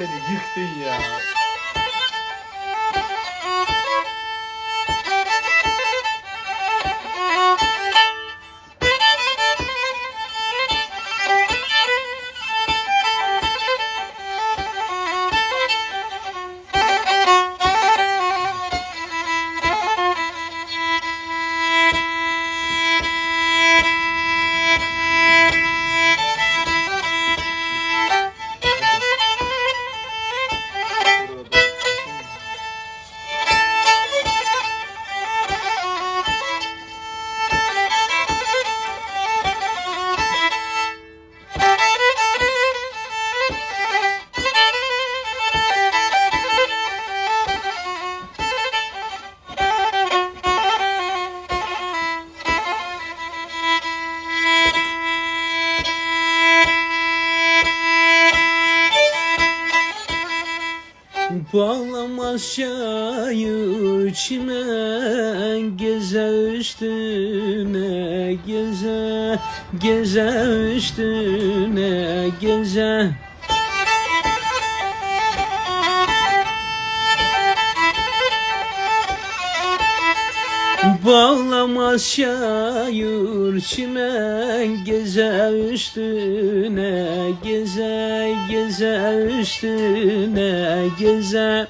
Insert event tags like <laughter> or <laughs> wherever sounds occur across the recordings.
beni yıktın ya. Bağlamaz şair çimen Geze üstüne geze Geze üstüne geze Bağlamaz şair çimen Geze üstüne geze Geze üstüne geze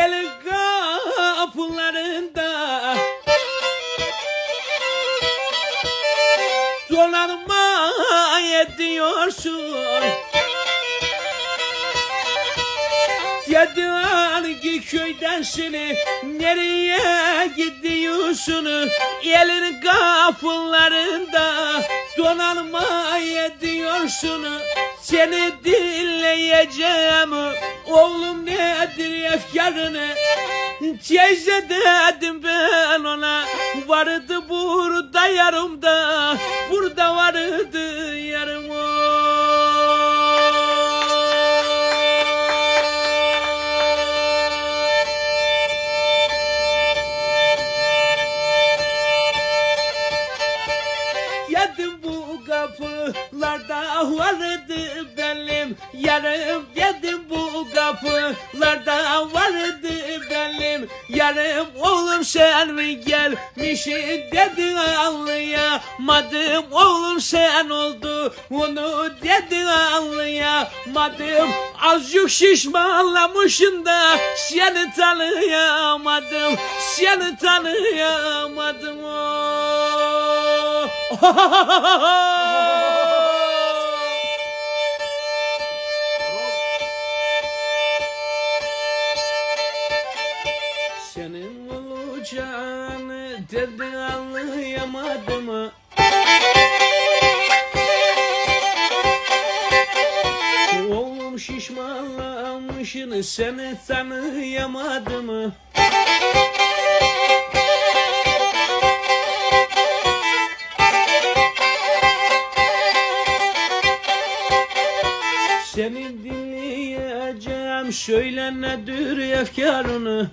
Yelin kapılarında. Donanma ediyorsun. Dediler ki köyden seni. Nereye gidiyorsun? Elin kapılarında. Donanma ediyorsun. Seni dinleyeceğim oğlum nedir efkarını? Teyze dedim ben ona. Vardı burada yarımda Burada vardı yarım Yedim bu kapılarda vardı benim yarım. Yedim kapılarda vardı benim. Yarım Oğlum sen mi gelmişsin dedi anlayamadım. Oğlum sen oldu onu dedi anlayamadım. Azıcık şişmanlamışsın da seni tanıyamadım. Seni tanıyamadım. Senin <laughs> şişmanlamışsın seni tanıyamadım. Seni dinleyeceğim söyle nedir efkarını?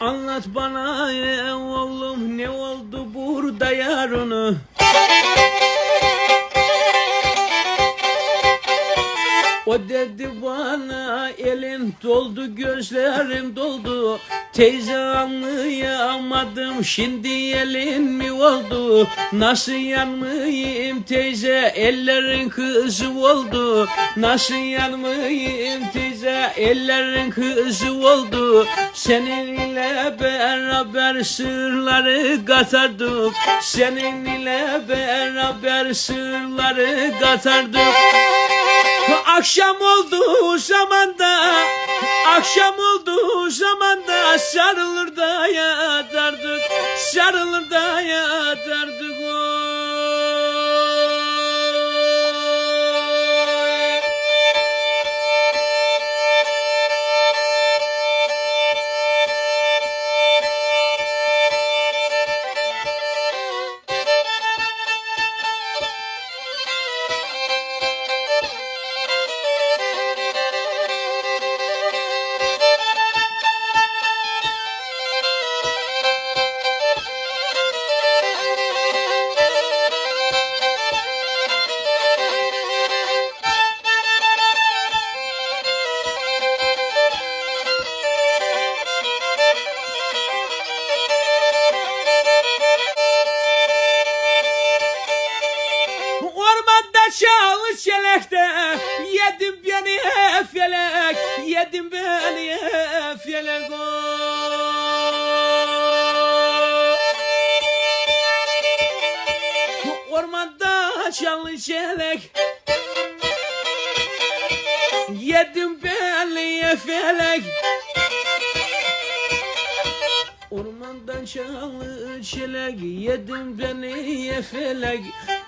Anlat bana ya oğlum ne oldu burada yarını O dedi bana elin doldu gözlerim doldu. Teyze anlayamadım şimdi elin mi oldu? Nasıl yanmayayım teyze ellerin kızı oldu. Nasıl yanmayayım teyze ellerin kızı oldu. Seninle beraber sırları katardık. Seninle beraber sırları katardık Akşam oldu zamanda Akşam oldu zamanda Sarılır da yatardık Sarılır da yatardık oy. Felek Yedim beni felek oy. Ormanda çalı çelek. Yedim beni felek. Ormandan çalı çelek. Yedim beni felek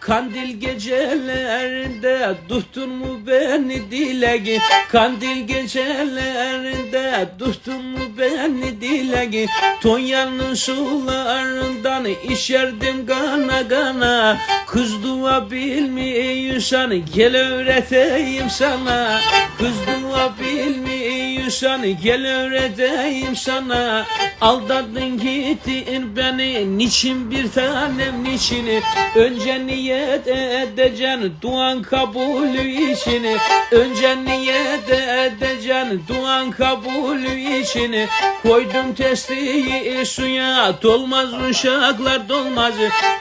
Kandil gecelerinde tuttun mu beni dilek Kandil gecelerinde tuttun mu beni dilek Tonya'nın sularından içerdim kana kana Kız dua bilmiyorsan gel öğreteyim sana. Kız dua bilmiyorsan gel öğreteyim sana. Aldattın gittin beni. Niçin bir tanem niçin? Önce niyet edeceksin duan kabulü için. Önce niyet edeceksin duan kabulü için. Koydum testiyi suya dolmaz uşaklar dolmaz.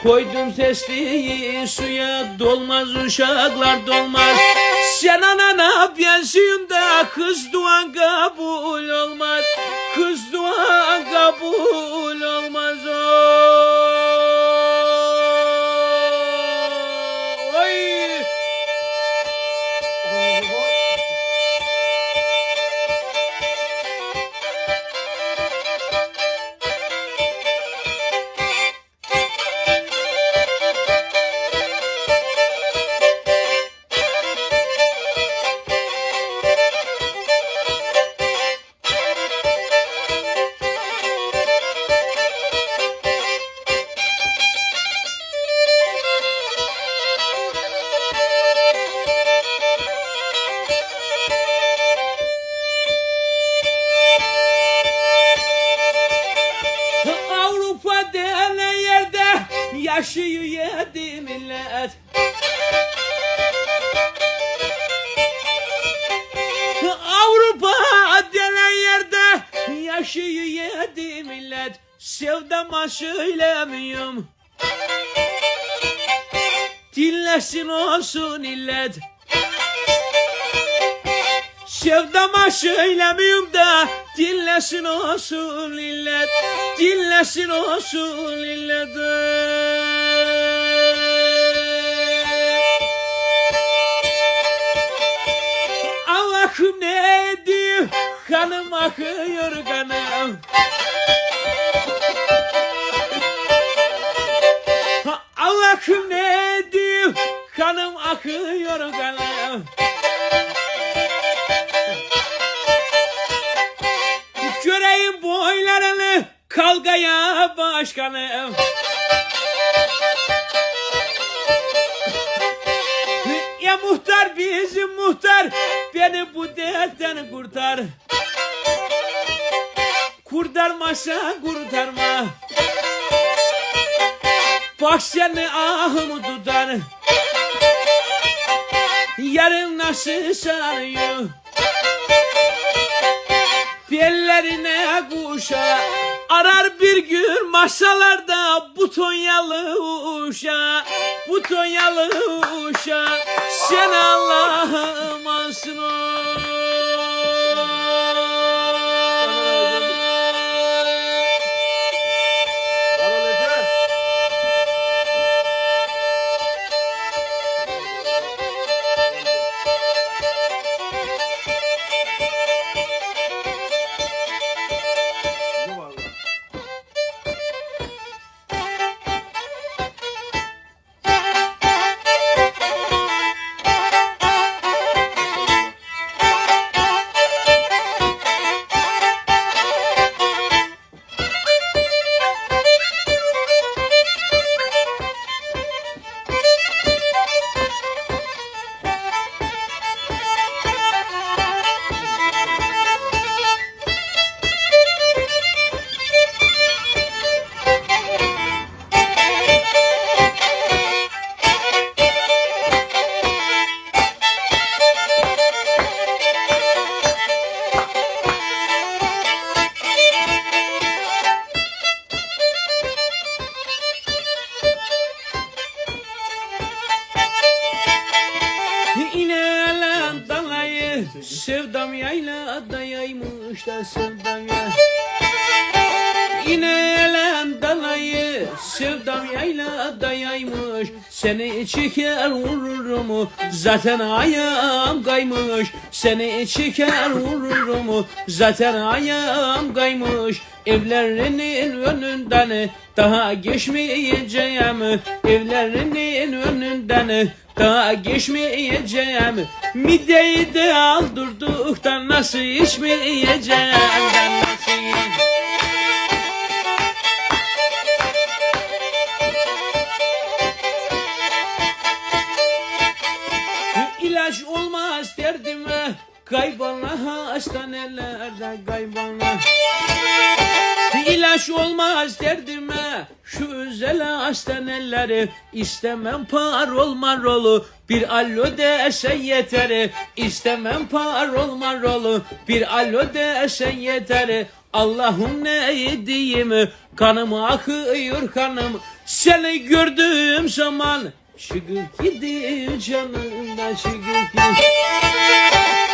Koydum testiyi suya dolmaz uşaklar dolmaz Sen anana benziyorsun da kız duan kabul olmaz. Kız duan kabul millet. Avrupa denen yerde yaşıyor yedi millet. Sevdama söylemiyorum Dinlesin olsun illet Sevdama söylemiyorum da dinlesin olsun illet Dinlesin olsun illet kanım akıyor kanım Allah'ım ne diyor kanım akıyor kanım Göreyim boylarını kavgaya başkanım. Ya muhtar bizim muhtar beni bu dertten kurtar. Kurtarmasa kurtarma. Bak seni ahımı tutar. Yarın nasıl sarıyor. üzerine kuşa Arar bir gün masalarda bu Tonyalı uşa Bu Tonyalı uşa Sen Allah'ım alsın İnelen Sevdam yayla dayaymış da sevdam ya İnelen dalayı Sevdam yayla dayaymış Seni çeker vururum Zaten ayağım kaymış Seni çeker vururum Zaten ayağım kaymış. Evlerinin önünden daha geçmeyeceğim. Evlerinin önünden daha geçmeyeceğim. Mideyi de aldırdıktan nasıl içmeyeceğim? Ben nasıl Kaybana hastanelerde kaybana. İlaç olmaz derdime Şu özel hastaneleri istemem parol marolu Bir alo desen yeter İstemem parol marolu Bir alo desen yeter Allah'ım ne diyeyim Kanım akıyor kanım. Seni gördüğüm zaman Çıkıp gidiyor canımda çıkıp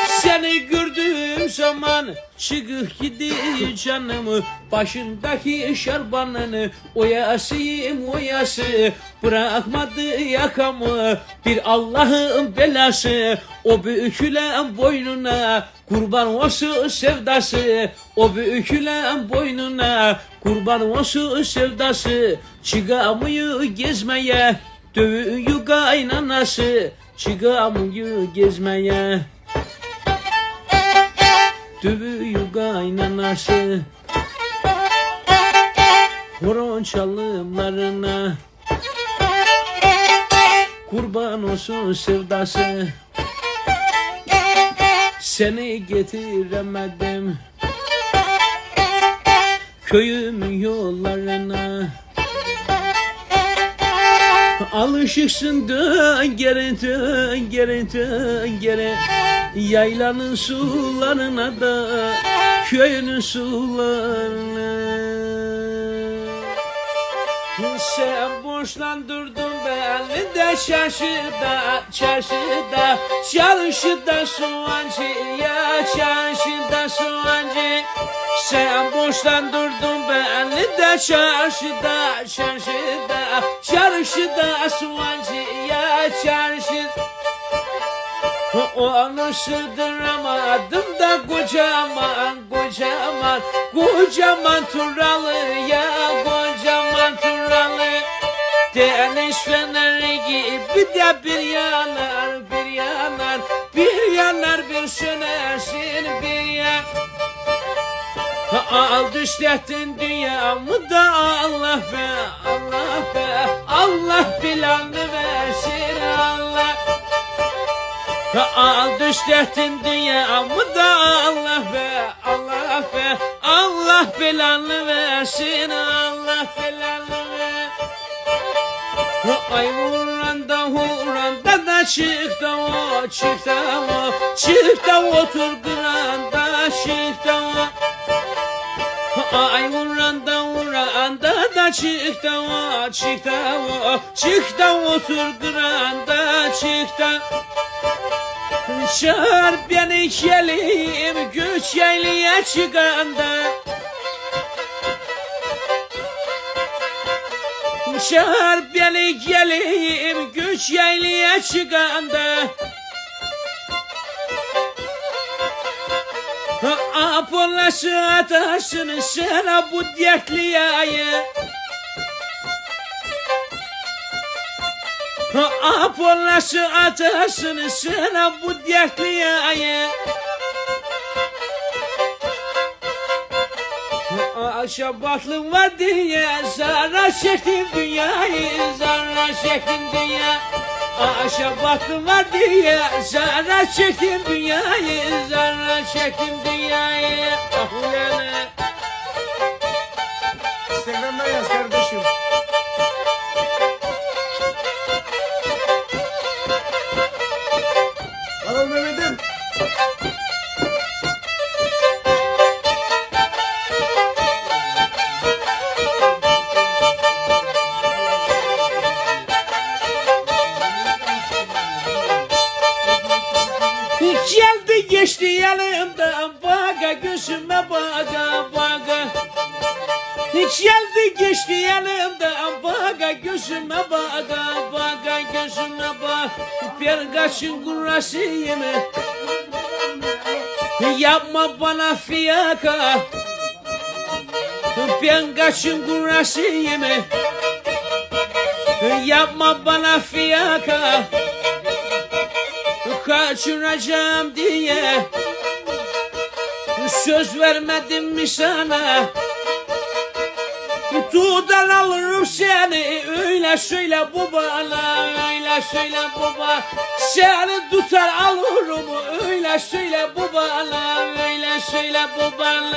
seni gördüğüm zaman çıkıp gidiyor canımı. Başındaki şarbanını oyasıyım oyası. Bırakmadı yakamı. Bir Allah'ın belası. O bükülen boynuna kurban olsun sevdası. O bükülen boynuna kurban olsun sevdası. Çıkamıyor gezmeye dövüyor kaynanası Çıkamıyor gezmeye. Dövüyor kaynanası Horon çalımlarına. Kurban olsun sevdası Seni getiremedim. Köyümün yollarına Alışıksın dön geri dön geri dön geri. Yaylanın sularına da köyünün sularına. Sen borçlandırdın de çarşıda, çarşıda, çarşıda soğancı ya çarşıda soğancı. Sen borçlandırdın beni de çarşıda, çarşıda, çarşıda soğancı ya çarşıda. Onu sığdıramadım da kocaman kocaman Kocaman turalı ya kocaman turalı Deniz feneri gibi de bir yanar bir yanar Bir yanar bir sönersin bir yan Al düşlettin dünyamı da Allah be Allah be Allah bilanı versin Allah. Al düşlettin dünyamı da Allah be Allah be Allah belanı versin Allah ver Ay vuranda vuranda da çıktı o çıktı o çıktı otur kıranda çıktı o Ay vuranda vuranda da da o çık da o çık da otur kıranda çık da Çağır beni gelim güç yaylaya çıkanda Çağır beni gelim güç yaylaya çıkanda. Apollaşı ataşını sana bu dertliyayı Apollaşı ataşını sana bu dertliyayı Şabatlım var diye zara çektim dünyayı Zara çektim dünya Şabatlım var diye zara çektim dünyayı Zara çektim dünyayı Ah ulan Instagram'dan yaz kardeşim. Alo Mehmet'im. Gözüme baga baga gözüme bak. Bir kaşın kurasıyım Yapma bana fiyaka. Ben kaşın kurasıyım Yapma bana fiyaka. Kaçıracağım diye. Söz vermedim mi sana Tuğdan alırım seni öyle söyle baba öyle söyle baba. Seni tutar alırım öyle söyle baba öyle söyle baba